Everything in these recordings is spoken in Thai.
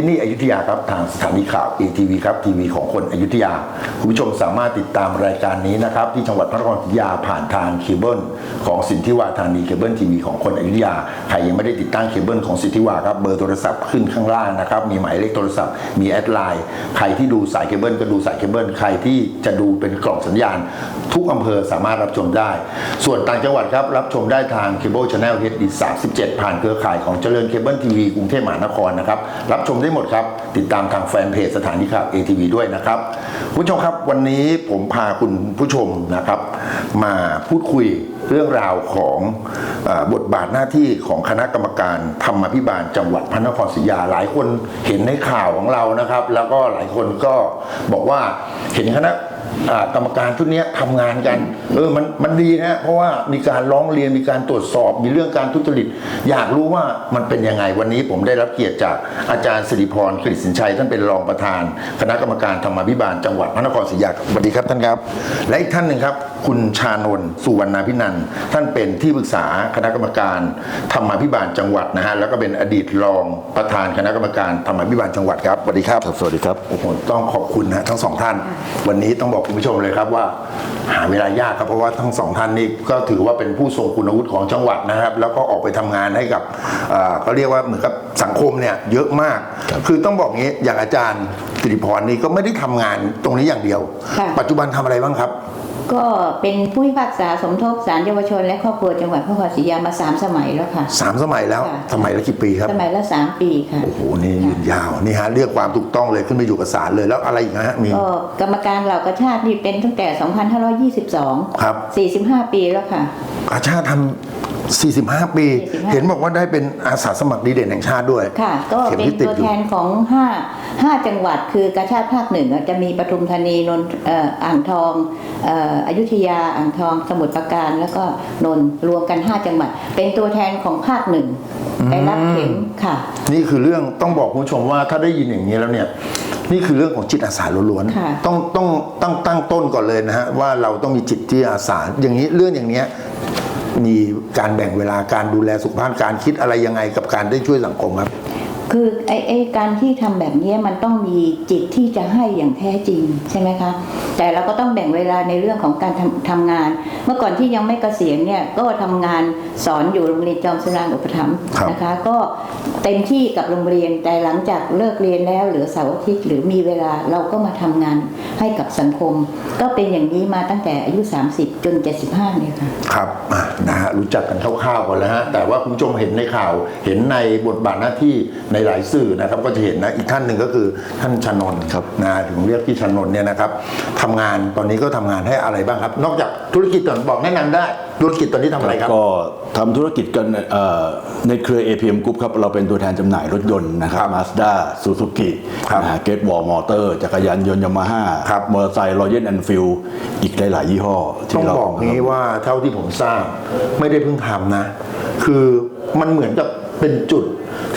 ที่นี่อยุธยาครับทางสถานีข่าว ATV ครับทีวีของคนอยุธยา คุณผู้ชมสามารถติดตามรายการนี้นะครับ ที่จังหวัดพระนครศรีอยุธยาผ่านทางเคเบิลของสินทิวาธานีเคเบิลทีวีของคนอยุธยาใครยังไม่ได้ติดตั้งเคเบิลของสินทิวาครับเบอร์โทรศัพท์ขึ้นข้างล่างนะครับมีหมายเลขโทรศัพท์มีแอดไลน์ใครที่ดูสายเคเบิลก็ดูสายเคเบิลใครที่จะดูเป็นกล่องสัญญาณ ทุกอำเภอสามารถรับชมได้ ส่วนต่างจังหวัดครับรับชมได้ทางเคเบิลชาแนล HD 37ผ่านเครือข่ายของเจริญเคเบิลทีวีกรุงเทพมหานครนะครับรับชมได้ได้หมดครับ ติดตามทางแฟนเพจสถานีข่าว ATV ด้วยนะครับ คุณผู้ชมครับวันนี้ผมพาคุณผู้ชมนะครับ มาพูดคุยเรื่องราวของอบทบาทหน้าที่ของคณะกรรมการธรรมาภิบาลจังหวัดพระนครศรีอยุธยาหลายคนเห็นในข่าวของเรานะครับ แล้วก็หลายคนก็บอกว่าเห็นคณะกรรมการชุดเนี้ยทำงานกันเออมันมันดีนะเพราะว่ามีการร้องเรียนมีการตรวจสอบ มีเรื่องการทุจริต อยากรู้ว่ามันเป็นยังไงวันนี้ผมได้รับเกียรติจากอาจารย์สิริพรกฤษสินชัยท่านเป็นรองประธาน คณะกรรมการธรรมาภิบาลจังหวัดพระนครศรีอยุธยาสวัสดีครับท่านครับ และอีกท่านหนึ่งครับคุณชานนท์สุวรรณพินันท์ท่านเป็นที่ปรึกษาคณะกรรมการธรรมาภิบาลจังหวัดนะฮะแล้วก็เป็นอดีตรองประธานคณะกรรมการธรรมาภิบาลจังหวัดครับสวัสดีครับครับสวัสดีครับโอ้โหต้องขอบคุณนะทั้งสองท่าน วันนี้ต้องบอกคุณผู้ชมเลยครับว่า หาเวลายากครับเพราะว่าทั้งสองท่านนี่ก็ถือว่าเป็นผู้ทรงคุณวุฒิของจังหวัดนะครับ แล้วก็ออกไปทำงานให้กับเอ่อก็เรียกว่าเหมือนกับสังคมเนี่ยเยอะมาก คือต้องบอกงี้อย่างอาจารย์สิริพรนี่ก็ไม่ได้ทำงานตรงนี้อย่างเดียวค่ะปัจจุบันทำอะไรบ้างครับ ก็เป็นผู้พิพากษาสมทบศาลเยาวชน และครอบครัวจังหวัดพระนครศรีอยุธยามาสามสมัยแล้วค่ะ สามสมัยแล้วค่ะ สมัยละกี่ปีครับสมัยละสามปีค่ะ โอ้โหนี่ยืนยาวนี่ฮะเรียกความถูกต้องเลยขึ้นไปอยู่กับศาลเลยแล้วอะไรอีกนะฮะมีก็กรรมการเหล่ากระชาตินี่เป็นตั้งแต่ 2522 ครับ 45 ปีแล้วค่ะ อาชาติทำ 45 ปี 45 เห็นบอกว่าได้เป็นอาสาสมัครดีเด่นแห่งชาติด้วยค่ะ ก็ข็มเป็นที่ติดตัวอยู่ แทนของ5 5จังหวัดคือกระชาติภาคหนึ่งจะมีปทุมธานีนนท์เอ่ออ่างทองเอ่ออยุธยาอ่างทองสมุทรปราการแล้วก็นนท์รวมกัน 5 จังหวัด เป็นตัวแทนของภาคหนึ่งไปรับเข็มค่ะ นี่คือเรื่องต้องบอกคุณผู้ชมว่าถ้าได้ยินอย่างนี้แล้วเนี่ย นี่คือเรื่องของจิตอาสาล้วนค่ะ ๆต้องต้องตั้งตั้งต้นก่อนเลยนะฮะว่าเราต้องมีจิตที่อาสาอย่างนี้เรื่องอย่างเนี้ย มีการแบ่งเวลาการดูแลสุขภาพการคิดอะไรยังไงกับการได้ช่วยสังคมครับ คือไอ้ไอ้การที่ทำแบบนี้มันต้องมีจิตที่จะให้อย่างแท้จริงใช่ไหมคะ แต่เราก็ต้องแบ่งเวลาในเรื่องของการทำทำงาน เมื่อก่อนที่ยังไม่เกษียณเนี่ยก็ทำงานสอนอยู่โรงเรียนจอมสุรางอุปถัมภ์ครับนะคะ ก็เต็มที่กับโรงเรียนแต่หลังจากเลิกเรียนแล้วเหลือเสาร์อาทิตย์หรือมีเวลาเราก็มาทำงานให้กับสังคม ก็เป็นอย่างนี้มาตั้งแต่อายุ 30 จน 75เนี่ยค่ะครับอะนะฮะรู้จักกันคร่าวๆก่อนแล้วฮะแต่ว่าคุณผู้ชมเห็นในข่าวเห็นในบทบาทหน้าที่ในหลายสื่อนะครับก็จะเห็นนะอีกท่านหนึ่งก็คือท่านชนนท์ครับนะถึงเรียกพี่ชนนท์เนี่ยนะครับทำงานตอนนี้ก็ทำงานให้อะไรบ้างครับ นอกจากธุรกิจก่อนบอกแนะนำได้ธุรกิจตอนนี้ทำอะไรครับก็ทำธุรกิจกันเอ่อในเครือ APM Group ครับเราเป็นตัวแทนจำหน่ายรถยนต์นะครับครับมาสด้าซูซูกิครับเกตวอลมอเตอร์จักรยานยนต์ยามาฮ่าครับมอเตอร์ไซค์รอยัลแอนฟิลอีกหลาย ๆ ยี่ห้อต้อที่งเราบอกนี้ว่าเท่าที่ผมทราบไม่ได้เพิ่งทำนะ คือมันเหมือนกับเป็นจุด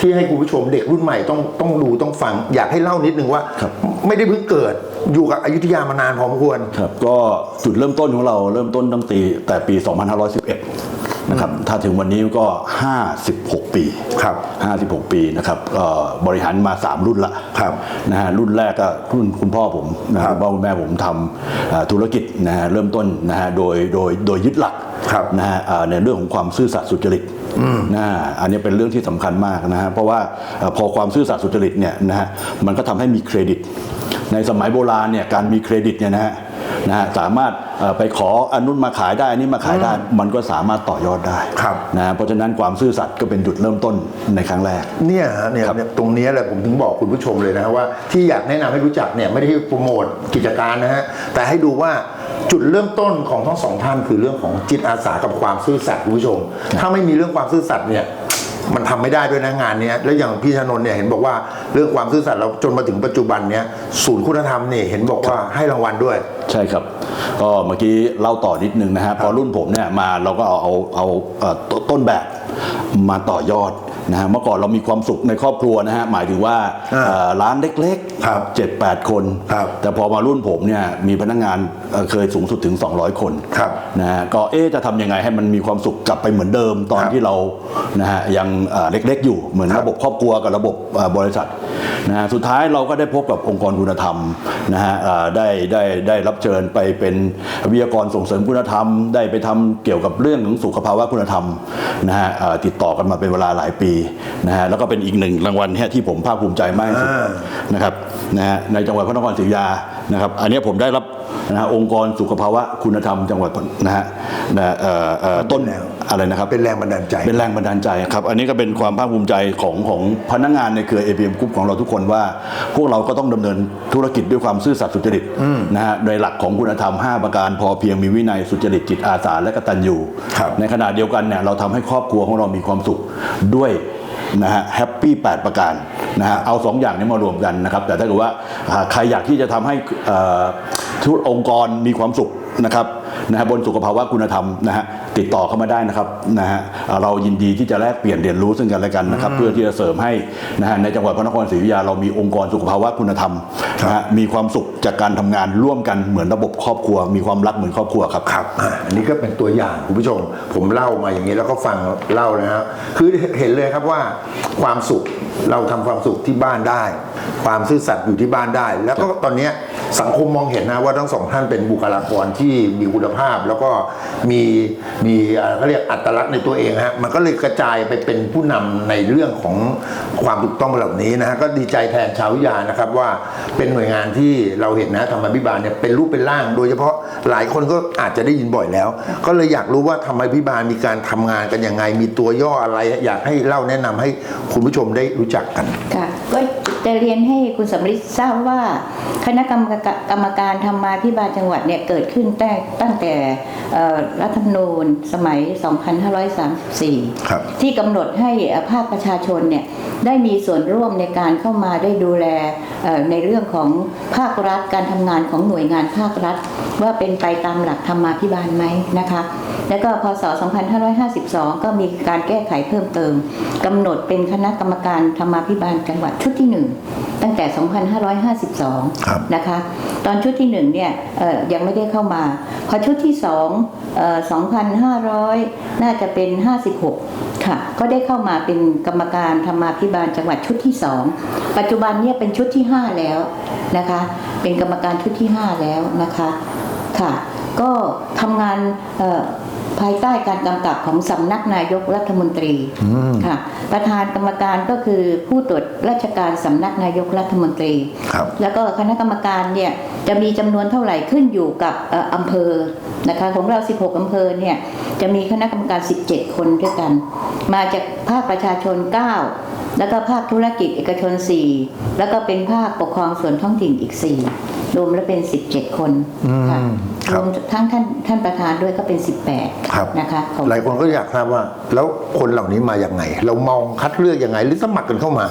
ที่ให้คุณผู้ชมเด็กรุ่นใหม่ต้องต้องดูต้องฟัง อยากให้เล่านิดนึงว่า ครับไม่ไม่ได้เพิ่งเกิดอยู่กับอยุธยามานานพอสมควร ครับก็จุดเริ่มต้นของเราเริ่มต้นตั้งแต่แต่ปี 2511 นะครับถ้าถึงวันนี้ก็ 56 ปีครับ56 ปีนะครับเอ่อบริหารมา 3 รุ่นละครับนะฮะรุ่นแรกก็รุ่นคุณพ่อผมนะคครัรับบคุณพ่อคุณแม่ผมทำเอ่อธุรกิจนะฮะเริ่มต้นนะฮะโดยโดยโดยยึดหลักครับนะฮะเอ่อในเรื่องของความซื่อสัตย์สุจริตนะฮะอันนี้เป็นเรื่องที่สำคัญมากนะฮะเพราะว่าเอ่อพอความซื่อสัตย์สุจริตเนี่ยนะฮะมันก็ทำให้มีเครดิต ในสมัยโบราณเนี่ยการมีเครดิตเนี่ยนะฮะ นะฮะสามารถเอ่อไปขออันนู้นมาขายได้อันนี้มาขายได้ มันก็สามารถต่อยอดได้ครับนะฮะเพราะฉะนั้นความซื่อสัตย์ก็เป็นจุดเริ่มต้นในครั้งแรกเนี่ยฮะเนี่ยครับเนี่ยตรงเนี้ยแหละผมถึงบอกคุณผู้ชมเลยนะฮะว่าที่อยากแนะนำให้รู้จักเนี่ยไม่ได้ให้โปรโมทกิจการนะฮะแต่ให้ดูว่าจุดเริ่มต้นของทั้งสองท่านคือเรื่องของจิตอาสากับความซื่อสัตย์คุณผู้ชม ถ้าไม่มีเรื่องความซื่อสัตย์เนี่ย มันทำไม่ได้ด้วยนะงานเนี้ยแล้วอย่างพี่ชนนท์เนี่ยเห็นบอกว่าเรื่องความซื่อสัตย์เราจนมาถึงปัจจุบันเนี้ยศูนย์คุณธรรมเนี่ยเห็นบอกว่าให้รางวัลด้วย ใช่ครับก็เมื่อกี้เล่าต่อนิดนึงนะฮะพอรุ่นผมเนี่ยมาเราก็เอาเอาเอาเอ่อตต้นแบบมาต่อยอด นะฮะเมื่อก่อนเรามีความสุขในครอบครัวนะฮะหมายถึงว่าอ่าเอ่อร้านเล็กครับเจ็ดแปดคน ครับแต่พอมารุ่นผมเนี่ยมีพนักงานเอ่อเคยสูงสุดถึง 200 คนครับนะฮะก็เอ๊ะจะทำยังไงให้มันมีความสุขกลับไปเหมือนเดิมตอนครับที่เรานะฮะยังเอ่อเล็กๆอยู่เหมือนครับระบบครอบครัวกับระบบเอ่อบริษัทนะฮะสุดท้ายเราก็ได้พบกับองค์กรคุณธรรมนะฮะเอ่อได้ได้ได้รับเชิญไปเป็นวิทยากรส่งเสริมคุณธรรม ได้ไปทำเกี่ยวกับเรื่องของสุขภาวะคุณธรรมนะฮะเอ่อติดต่อกันมาเป็นเวลาหลายปีนะฮะแล้วก็เป็นอีกหนึ่งรางวัลเนี่ยที่ผมภาคภูมิใจมากที่สุดอ่านะครับนะฮะในจังหวัดพระนครศรีอยุธยานะครับ อันนี้ผมได้รับนะฮะองค์กรสุขภาวะคุณธรรมจังหวัดนะฮะนะฮะเอ่อเอ่อต้นเป็นแนวอะไรนะครับเป็นแรงบันดาลใจ เป็นแรงบันดาลใจครับอันนี้ก็เป็นความภาคภูมิใจของของพนักงานในเครือ APM Group ของเราทุกคนว่า พวกเราก็ต้องดำเนินธุรกิจด้วยความซื่อสัตย์สุจริตนะฮะโดยหลักของคุณธรรม 5 ประการ พอเพียงมีวินัยสุจริตจิตอาสาและกตัญญูครับในขณะเดียวกันเนี่ยเราทำให้ครอบครัวของเรามีความสุขด้วย นะฮะแฮปปี้8ประการนะฮะเอาสองอย่างนี้มารวมกันนะครับ แต่ถ้าเกิดว่าใครอยากที่จะทำให้ทุกองค์กรมีความสุขนะครับ นะฮะบนสุขภาวะคุณธรรมนะฮะติดต่อเข้ามาได้นะครับนะฮะอ่าเรายินดีที่จะแลกเปลี่ยนเรียนรู้ซึ่งกันและกันนะครับ เพื่อที่จะเสริมให้นะฮะในจังหวัดพระนครศรีอยุธยาเรามีองค์กรสุขภาวะคุณธรรมนะฮะมีความสุขจากการทำงานร่วมกันเหมือนระบบครอบครัว มีความรักเหมือนครอบครัวครับครับอะอันนี้ก็เป็นตัวอย่างคุณผู้ชม ผมเล่ามาอย่างนี้แล้วก็ฟังเล่านะฮะคือเห็นเลยครับว่าความสุขเราทำความสุขที่บ้านได้ ความซื่อสัตย์อยู่ที่บ้านได้ แล้วก็ตอนเนี้ย สังคมมองเห็นนะว่าทั้งสองท่านเป็นบุคลากรที่มีคุณภาพ แล้วก็มีมีเขาเรียกอัตลักษณ์ในตัวเองฮะมันก็เลยกระจายไปเป็นผู้นำในเรื่องของความถูกต้องเหล่านี้นะฮะก็ดีใจแทนชาววิทยานะครับว่าเป็นหน่วยงานที่เราเห็นนะธรรมพิบาลเนี่ยเป็นรูปเป็นร่าง โดยเฉพาะหลายคนก็อาจจะได้ยินบ่อยแล้ว ก็เลยอยากรู้ว่าธรรมพิบาลมีการทำงานกันยังไง มีตัวย่ออะไร อยากให้เล่าแนะนำให้คุณผู้ชมได้รู้จักกันค่ะก็ จะเรียนให้คุณสำริดทราบว่าคณะกรรมการกรรมการธรรมาภิบาลจังหวัดเนี่ยเกิดขึ้นแต่ตั้งแต่เอ่อรัฐธรรมนูญสมัย 2534ครับที่กำหนดให้เอ่อภาคประชาชนเนี่ยได้มีส่วนร่วมในการเข้ามาได้ดูแลเอ่อในเรื่องของภาครัฐการทำงานของหน่วยงานภาครัฐ ว่าเป็นไปตามหลักธรรมาภิบาลไหมนะคะ แล้วก็พศ 2552 ก็มีการแก้ไขเพิ่มเติมกำหนดเป็นคณะกรรมการธรรมาภิบาลจังหวัดชุดที่หนึ่งตั้งแต่ 2552ครับนะคะ ตอนชุดที่หนึ่งเนี่ยเอ่อยังไม่ได้เข้ามา พอชุดที่สองเอ่อ2,500 น่าจะเป็น 56 ค่ะ ก็ได้เข้ามาเป็นกรรมการธรรมาภิบาลจังหวัดชุดที่สองปัจจุบันเนี่ยเป็นชุดที่ 5 แล้วนะคะ เป็นกรรมการชุดที่ 5 แล้วนะคะ ค่ะ ก็ทำงานเอ่อ ภายใต้การกำกับของสำนักนายกรัฐมนตรีค่ะประธานกรรมการก็คือผู้ตรวจราชการสำนักนายกรัฐมนตรีครับแล้วก็คณะกรรมการเนี่ย จะมีจำนวนเท่าไหร่ขึ้นอยู่กับเอ่ออำเภอนะคะของเรา 16อำเภอเนี่ยจะมีคณะกรรมการ 17 คนด้วยกัน มาจากภาคประชาชน 9 แล้วก็ภาคธุรกิจเอกชน 4 แล้วก็เป็นภาคปกครองส่วนท้องถิ่นอีก 4 รวมแล้วเป็น 17 คนค่ะครัรบวมทั้งท่านท่านประธานด้วยก็เป็นครับ18 นะคะของหลายคนก็อยากทราบว่า แล้วคนเหล่านี้มาอย่างไง เรามองคัดเลือกยังไงหรือสมัครกันเข้ามา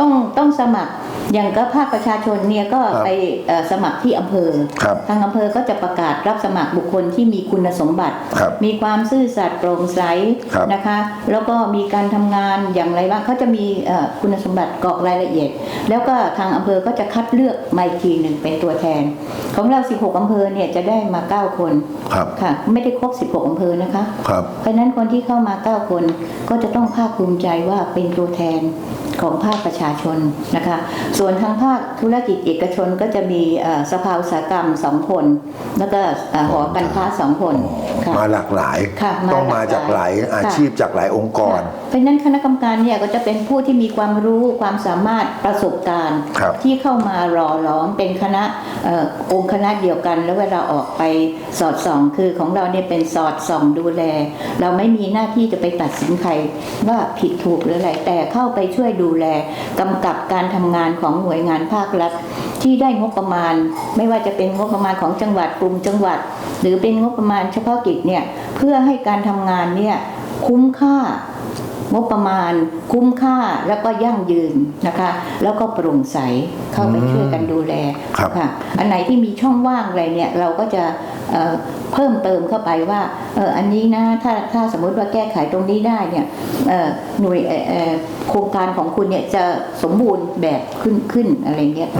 ต้องต้องสมัคร อย่างก็ภาคประชาชนเนี่ยก็ครับไปเอ่อสมัครที่อำเภอครับทางอำเภอก็จะประกาศรับสมัครบุคคลที่มีคุณสมบัติครับมีความซื่อสัตย์โปร่งใสครับนะคะ แล้วก็มีการทำงานอย่างไรบ้างเขาจะมีเอ่อคุณสมบัติกรอกรายละเอียด แล้วก็ทางอำเภอก็จะคัดเลือกมาอีกทีหนึ่งเป็นตัวแทน ของเรา 16 อำเภอเนี่ยจะได้มา 9 คนครับค่ะไม่ได้ครบ 16 อำเภอนะคะครับเพราะฉะนั้นคนที่เข้ามา 9 คนก็จะต้องภาคภูมิใจว่าเป็นตัวแทนของภาคประชาชนนะคะส่วนทางภาคธุรกิจเอกชนก็จะมีเอ่อสภาอุตสาหกรรมสองคน แล้วก็เอ่อหอการค้าสองคนค่ะมาหลากหลายค่ะมาต้องมาจากหลายหลากหลายอาชีพจากหลายองค์กรค่ะเพราะฉะนั้นคณะกรรมการเนี่ยก็จะเป็นผู้ที่มีความรู้ความสามารถประสบการณ์ครับที่เข้ามาหล่อหลอมเป็นคณะเอ่อองค์คณะเดียวกัน แล้วเวลาออกไปสอดส่องคือของเราเนี่ยเป็นสอดส่องดูแล เราไม่มีหน้าที่จะไปตัดสินใครว่าผิดถูกหรืออะไรแต่เข้าไปช่วยดูแลกำกับการทำงานของของหน่วยงานภาครัฐ ที่ได้งบประมาณ ไม่ว่าจะเป็นงบประมาณของจังหวัดกลุ่มจังหวัด หรือเป็นงบประมาณเฉพาะกิจเนี่ยเพื่อให้การทำงานเนี่ยคุ้มค่า งบประมาณคุ้มค่าแล้วก็ยั่งยืนนะคะ แล้วก็โปร่งใสเข้าไปช่วยกันดูแลครับค่ะอันไหนที่มีช่องว่างอะไรเนี่ยเราก็จะเอ่อเพิ่มเติมเข้าไปว่าเอออันนี้นะถ้าถ้าสมมุติว่าแก้ไขตรงนี้ได้เนี่ยเอ่อหน่วยเอ่อเอ่อโครงการของคุณเนี่ยจะสมบูรณ์แบบขึ้นขึ้นอะไรเงี้ย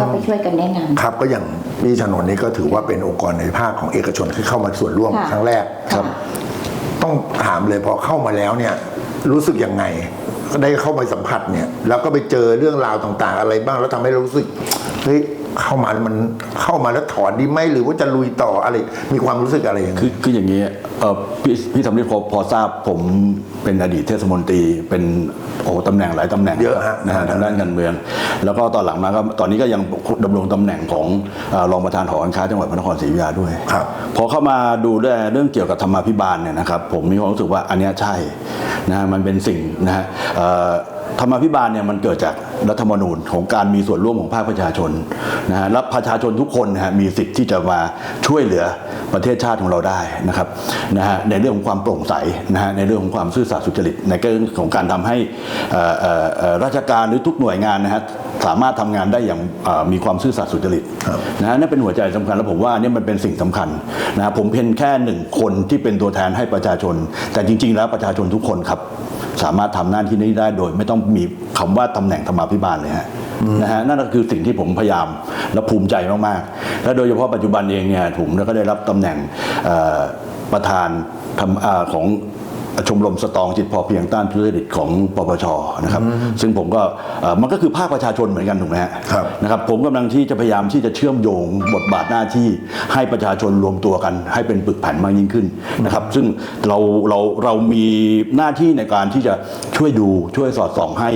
ก็ไปช่วยกันแนะนำครับก็อย่างพี่ถนนนี้ก็ถือว่าเป็นองค์กรในภาคของเอกชนที่เข้ามาส่วนร่วมค่ะครั้งแรกครับ ต้องถามเลยพอเข้ามาแล้วเนี่ย รู้สึกยังไงได้เข้าไปสัมผัสเนี่ยแล้วก็ไปเจอเรื่องราวต่าง ๆ อะไรบ้างแล้วทำให้เรารู้สึกเฮ้ย เข้ามาแล้วมันเข้ามาแล้วถอนดีไหมหรือว่าจะลุยต่ออะไร มีความรู้สึกอะไรอย่างคืนี้อคืออย่างนี้เอ่อพี่พี่สำลีพอพอทราบผมเป็นอดีตเทศมนตรีเป็นโอ้ตำแหน่งหลายตำแหน่งเยอะฮะนะฮะทางด้านการเมือง แล้วก็ตอนหลังมาก็ตอนนี้ก็ยังดำรงตำแหน่งของเอ่อรองประธานหอการค้าจังหวัดพระนครศรีอยุธยาด้วย ครับ พอเข้ามาดูเรื่องเรื่องเกี่ยวกับธรรมาภิบาลเนี่ยนะครับผมมีความรู้สึกว่าอันเนี้ยใช่นะฮะมันเป็นสิ่งนะฮะเอ่อ ธรรมาภิบาลเนี่ยมันเกิดจากรัฐธรรมนูญของการมีส่วนร่วมของภาคประชาชนนะฮะและประชาชนทุกคนนะฮะมีสิทธิ์ที่จะมาช่วยเหลือประเทศชาติของเราได้นะครับนะฮะในเรื่องของความโปร่งใสนะฮะในเรื่องของความซื่อสัตย์สุจริตในเรื่องของการทำให้เอ่อเอ่อเอ่อราชการหรือทุกหน่วยงานนะฮะสามารถทำงานได้อย่างเอ่อมีความซื่อสัตย์สุจริตครับนะฮะนั่นเป็นหัวใจสำคัญแล้วผมว่าอันนี่มันเป็นสิ่งสำคัญนะผมเป็นแค่หนึ่งคนที่เป็นตัวแทนให้ประชาชน แต่จริง ๆ แล้วประชาชนทุกคนครับ สามารถทำหน้าที่นี้ได้โดย ไม่ต้องมีคำว่าตำแหน่งธรรมาภิบาลเลยฮะนะฮะนั่นก็คือสิ่งที่ผมพยายามและภูมิใจมากๆ และโดยเฉพาะปัจจุบันเองเนี่ยผมก็ได้รับตำแหน่งเอ่อประธานทำอ่าของ ชมรมสตรองจิตพอเพียงต้านทุจริตของปปชนะครับซึ่งผมก็เอ่อมันก็คือภาคประชาชนเหมือนกันถูกไหมฮะครับนะครับผมกำลังที่จะพยายามที่จะเชื่อมโยงบทบาทหน้าที่ให้ประชาชนรวมตัวกัน ให้เป็นปึกแผ่นมากยิ่งขึ้นนะครับซึ่งเราเราเรามีหน้าที่ในการที่จะช่วยดูช่วยสอดส่องให้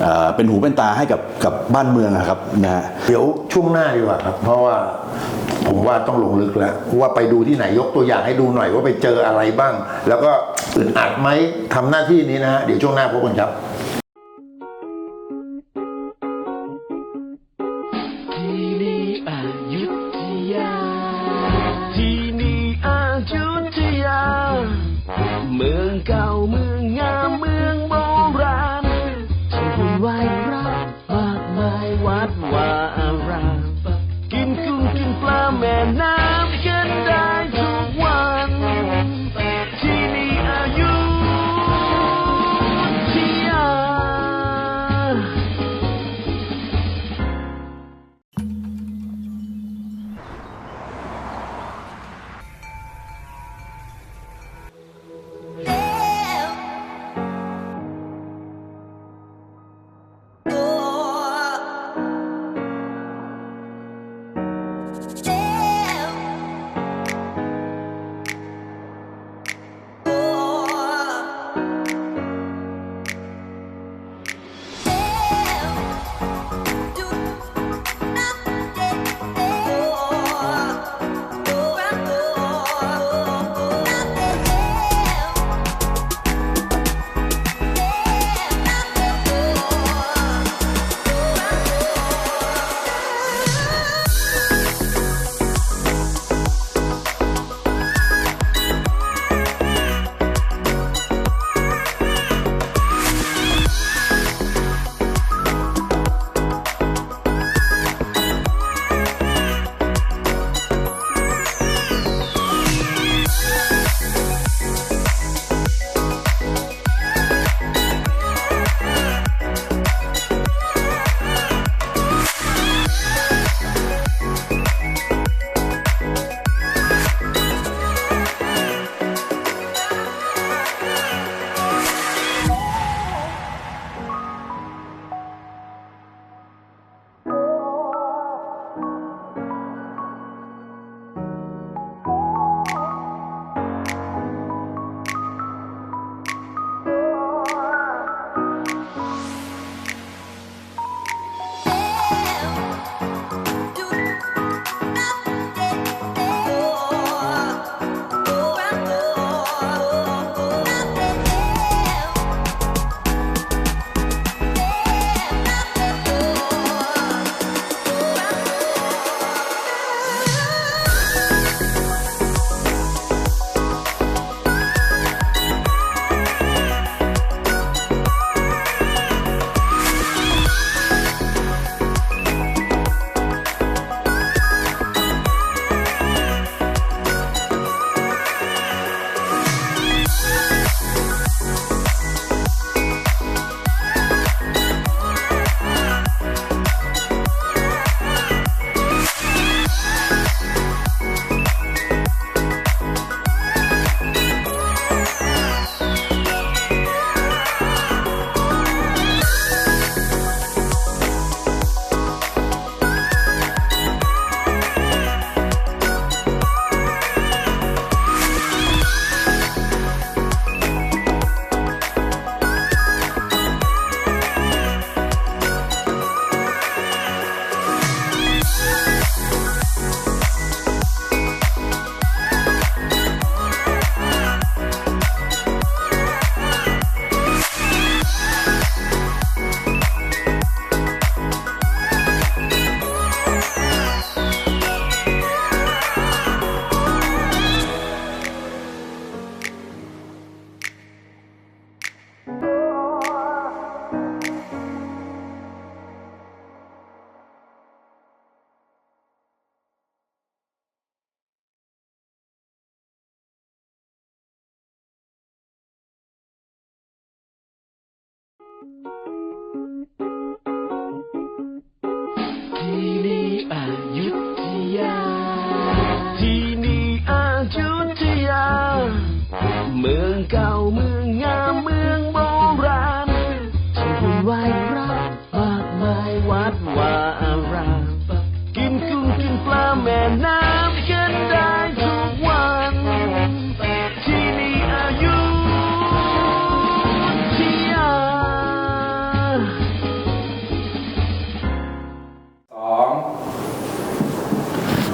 เอ่อเป็นหูเป็นตาให้กับกับบ้านเมืองนะครับนะฮะเดี๋ยวช่วงหน้าดีกว่าครับ เพราะว่า ผมว่าต้องลงลึกแล้วว่าไปดูที่ไหนยกตัวอย่างให้ดูหน่อยว่าไปเจออะไรบ้าง แล้วก็อึดอัดไหมทำหน้าที่นี้นะฮะเดี๋ยวช่วงหน้าพบกันครับ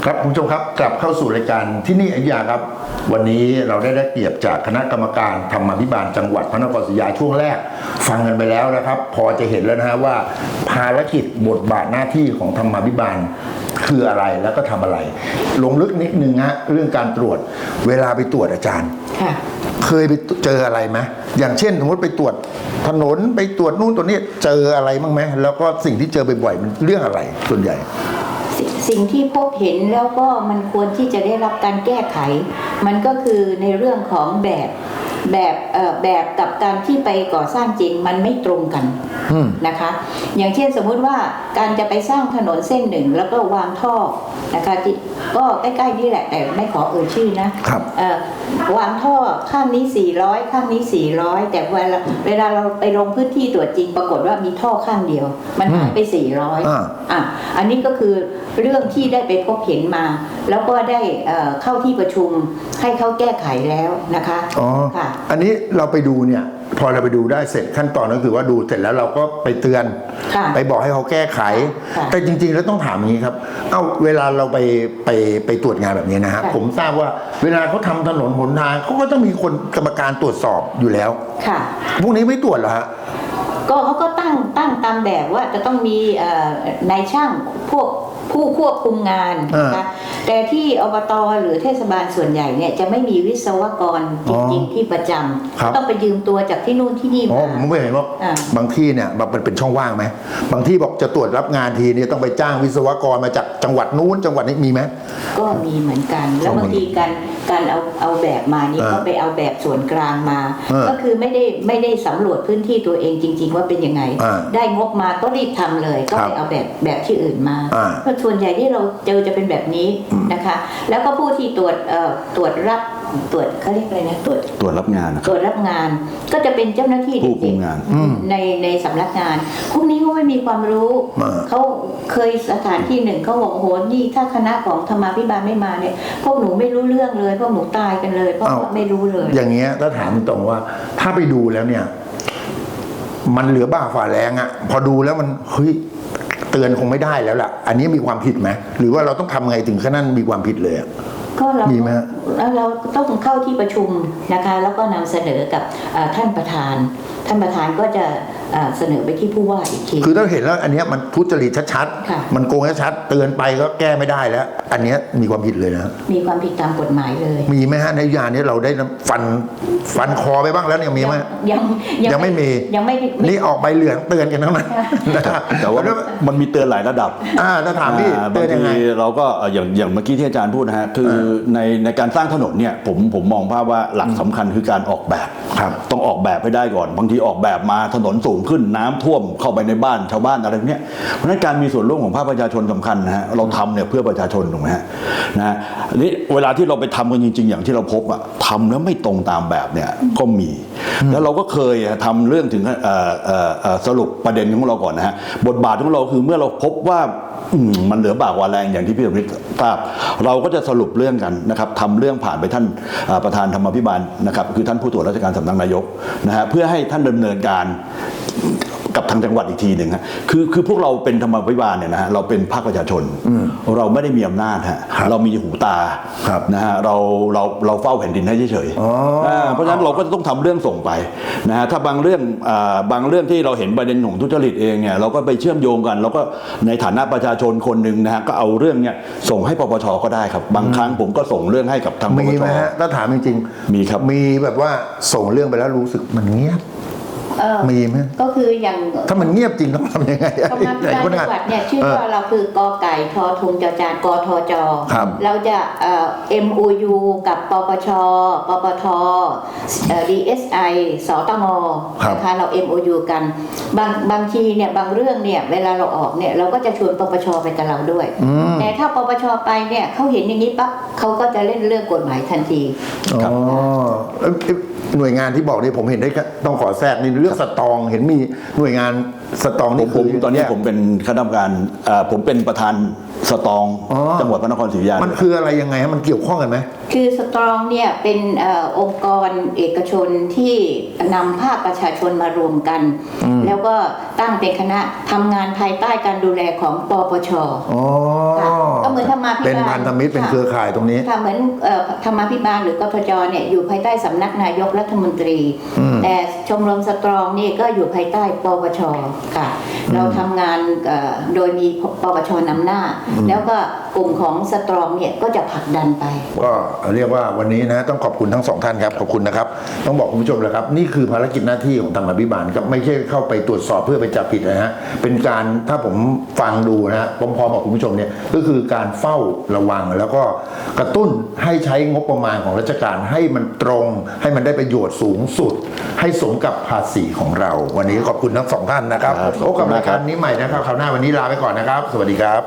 ครับคุณผู้ชมครับกลับเข้าสู่รายการที่นี่อยุธยาครับ วันนี้เราได้ได้เปรียบจากคณะกรรมการธรรมาภิบาลจังหวัดพระนครศรีอยุธยาช่วงแรก ฟังกันไปแล้วนะครับ พอจะเห็นแล้วนะฮะว่า ภารกิจบทบาทหน้าที่ของธรรมาภิบาลคืออะไรแล้วก็ทำอะไร ลงลึกนิดนึงฮะเรื่องการตรวจเวลาไปตรวจอาจารย์ค่ะเคยไปเจออะไรไหมอย่างเช่น สมมติไปตรวจถนนไปตรวจนู่นตัวนี้เจออะไรบ้างไหมแล้วก็สิ่งที่เจอบ่อยๆมันเรื่องอะไรส่วนใหญ่ สิ่งที่พบเห็นแล้วก็มันควรที่จะได้รับการแก้ไข มันก็คือในเรื่องของแบบ แบบเอ่อแบบกับการที่ไปก่อสร้างจริงมันไม่ตรงกันอืมนะคะ อย่างเช่นสมมุติว่าการจะไปสร้างถนนเส้นหนึ่งแล้วก็วางท่อนะคะที่ก็ใกล้ๆนี่แหละแต่ไม่ขอเอ่ยชื่อนะครับเอ่อวางท่อข้างนี้ 400 ข้างนี้ 400 แต่เวลาเวลาเราไปลงพื้นที่ตรวจจริงปรากฏว่ามีท่อข้างเดียว มันหายไป 400อ่าอะอันนี้ก็คือเรื่องที่ได้ไปพบเห็นมา แล้วก็ได้เอ่อเข้าที่ประชุมให้เขาแก้ไขแล้วนะคะอ๋อค่ะอันนี้เราไปดูเนี่ยพอเราไปดูได้เสร็จขั้นตอนก็คือว่าดูเสร็จแล้วเราก็ไปเตือน ค่ะไปบอกให้เขาแก้ไข ค่ะแต่จริงๆแล้วต้องถามอย่างนี้ครับเอ้าเวลาเราไปไปไปตรวจงานแบบนี้นะฮะค่ะ ผมทราบว่าเวลาเขาทำถนนหนทางเขาก็ต้องมีคนกรรมการตรวจสอบอยู่แล้ว ค่ะ พวกนี้ไม่ตรวจเหรอฮะ ก็เขาก็ตั้งตั้งตามแบบว่าจะต้องมีเอ่อนายช่างพวก ผู้ควบคุมงานนะคะแต่ที่อบตหรือเทศบาลส่วนใหญ่เนี่ยจะไม่มีวิศวกรจริงๆที่ประจครับำต้องไปยืมตัวจากที่นู่นที่นี่อ๋อมาผมไม่เห็นว่าอ่าบางที่เนี่ยมันเป็นช่องว่างไหมบางที่บอกจะตรวจรับงานทีเนี่ยต้องไปจ้างวิศวกรมาจากจังหวัดนู้นจังหวัดนี้มีไหมก็มีเหมือนกันแล้วอ๋อบางทีการการเอาเอาแบบมานี่อ่าก็ไปเอาแบบส่วนกลางมาอ่าก็คือไม่ได้ไม่ได้สำรวจพื้นที่ตัวเองจริง ๆ ว่าเป็นยังไงอ่าได้งบมาก็รีบทำเลย ก็ครัไปบเอาแบบแบบที่อื่นมาอ่าเพราะส่วนใหญ่ที่เราเจอจะเป็นแบบนี้นะคะ แล้วก็ผู้ที่ตรวจเอ่อตรวจรับตรวจเขาเรียกอะไรนะตรวจตรวจรับงานนะคตรับรวจรับงาน ก็จะเป็นเจ้าหน้าที่ผู้คุมงานเด็กๆอืมในในสำนักงานพวกนี้เขาไม่มีความรู้อ่าเขาเคยสถานที่หนึ่งเขาบอกโอ้โหนี่ถ้าคณะของธรรมาภิบาลไม่มาเนี่ยพวกหนูไม่รู้เรื่องเลยพวกหนูตายกันเลยเพราะอ้าวว่าไม่รู้เลย อย่างเงี้ยถ้าถามตรงๆว่า ถ้าไปดูแล้วเนี่ย มันเหลือบ้าฝ่าแรงอะพอดูแล้วมันเฮ้ย เตือนคงไม่ได้แล้วล่ะ อันนี้มีความผิดไหมหรือว่าเราต้องทำไงถึงขั้นนั้นมีความผิดเลยอะก็เรามีไหมฮะแล้วเราต้องเข้าที่ประชุมนะคะ แล้วก็นำเสนอกับเอ่อท่านประธาน ท่านประธานก็จะ เอ่อเสนอไปที่ผู้ว่าอีกที คือถ้าเห็นแล้วอันเนี้ยมันทุจริตชัดค่ะ ๆ มันโกงชัดๆเตือนไปก็แก้ไม่ได้แล้ว อันเนี้ยมีความผิดเลยนะ มีความผิดตามกฎหมายเลย มีไหมฮะในยานี้เราได้ฟันฟันคอไปบ้างแล้วเนี่ยมีไหม ยังยังไม่มี ยังไม่ได้นี่ออกใบเหลืองเตือนกันทั้งนั้นนะครับแต่ว่ามันมีเตือนหลายระดับอ่าถ้าถามพี่อ่าเตืบาองนยังทีไงเราก็เอ่ออย่างอย่างเมื่อกี้ที่อาจารย์พูดนะฮะคือในในการสร้างถนนเนี่ยผมผมมองภาพว่าหลักสำคัญคือการออกแบบ ครับ ต้องออกแบบให้ได้ก่อน บางทีออกแบบมาถนนสูงขึ้นน้ำท่วมเข้าไปในบ้านชาวบ้านอะไรพวกเนี้ยเพราะฉะนั้นการมีส่วนร่วมของภาคประชาชนสำคัญนะฮะเราทำเนี่ยเพื่อประชาชนถูกไหมฮะนะฮะอันนี้เวลาที่เราไปทำกันจริง ๆ อย่างที่เราพบอะทำแล้วไม่ตรงตามแบบเนี่ยก็มี แล้วเราก็เคยอะทำเรื่องถึงเอ่อเอ่อเอ่อสรุปประเด็นของเราก่อนนะฮะบทบาทของเราคือเมื่อเราพบว่าอืมมันเหลือบากกว่าแรงอย่างที่พี่สมฤทธิ์ทราบ เราก็จะสรุปเรื่องกันนะครับทำเรื่องผ่านไปท่านอ่าประธานธรรมาภิบาลนะครับ คือท่านผู้ตรวจราชการสำนักนายกนะฮะเพื่อให้ท่านดำเนินการ กับทางจังหวัดอีกทีหนึ่งฮะคือคือพวกเราเป็นธรรมาภิบาลเนี่ยนะฮะเราเป็นภาคประชาชน เราไม่ได้มีอำนาจฮะครับเรามีหูตาครับนะฮะเราเราเราเฝ้าแผ่นดินให้เฉยอ๋ออ่าเพราะฉะนั้นเราก็จะต้องทำเรื่องส่งไปนะฮะถ้าบางเรื่องอ่าบางเรื่องที่เราเห็นประเด็นของทุจริตเองเนี่ยเราก็ไปเชื่อมโยงกัน เราก็ในฐานะประชาชนคนหนึ่งนะฮะก็เอาเรื่องเนี่ยส่งให้ปปชก็ได้ครับ บางครั้งผมก็ส่งเรื่องให้กับทางปมีปชไหมฮะถ้าถามจริงๆมีครับมีแบบว่าส่งเรื่องไปแล้วรู้สึกมันเงียบ เออมีไหมก็คืออย่างถ้ามันเงียบจริงต้องทำยังไงกำนันผู้การจังหวัดเนี่ยชื่อว่าเราคือกอไก่ทอทุงจอจานกทจครับเราจะเอ่อ MOU กับปปชปปทเอ่อ DSI สตงครับนะคะเรา MOU กันบางบางทีเนี่ยบางเรื่องเนี่ยเวลาเราออกเนี่ยเราก็จะชวนปปชไปกับเราด้วย แต่ถ้าปปชไปเนี่ยเขาเห็นอย่างนี้ปั๊บเขาก็จะเล่นเรื่องกฎหมายทันทีอ๋อเอ้ยเอ้ยหน่วยงานที่บอกนี่ผมเห็นได้แค่ต้องขอแทรกนี่เรื่องสตองเห็นมีหน่วยงานสตองนี่มคืผมตอนนี้ผมเป็นคณะกรรมการเอ่อผมเป็นประธาน สตองอ๋อ จังหวัดพระนครศรีอยุธยามันคืออะไรยังไงฮะมันเกี่ยวข้องกันไหม คือสตรองเนี่ยเป็นเออองค์กรเอกชนที่นำภาคประชาชนมารวมกัน แล้วก็ตั้งเป็นคณะทำงานภายใต้การดูแลของปปช อ๋อค่ะก็เหมือนธรรมาภิบาลเป็นพันธมิตรเป็นค่ะ เครือข่ายตรงนี้ ค่ะเหมือนเอ่อธรรมาภิบาลหรือกทจเนี่ยอยู่ภายใต้สำนักนายกรัฐมนตรี แต่ชมรมสตรองนี่ก็อยู่ภายใต้ปปชค่ะ เราทำงานเอ่อโดยมีปปชนำหน้าแล้วก็กลุ่มของสตรองเนี่ยก็จะผลักดันไป ก็เรียกว่าวันนี้นะต้องขอบคุณทั้งสองท่านครับขอบคุณนะครับ ต้องบอกคุณผู้ชมเลยครับนี่คือภารกิจหน้าที่ของธรรมาภิบาลครับไม่ใช่เข้าไปตรวจสอบเพื่อไปจับผิดนะฮะเป็นการถ้าผมฟังดูนะฮะพร้อมๆกับคุณผู้ชมเนี่ยก็คือการเฝ้าระวังแล้วก็กระตุ้นให้ใช้งบประมาณของราชการให้มันตรง ให้มันได้ประโยชน์สูงสุด ให้สมกับภาษีของเรา วันนี้ขอบคุณทั้งสองท่านนะครับครับพบกับรายการนี้ใหม่นะครับคราวหน้าวันนี้ลาไปก่อนนะครับ สวัสดีครับ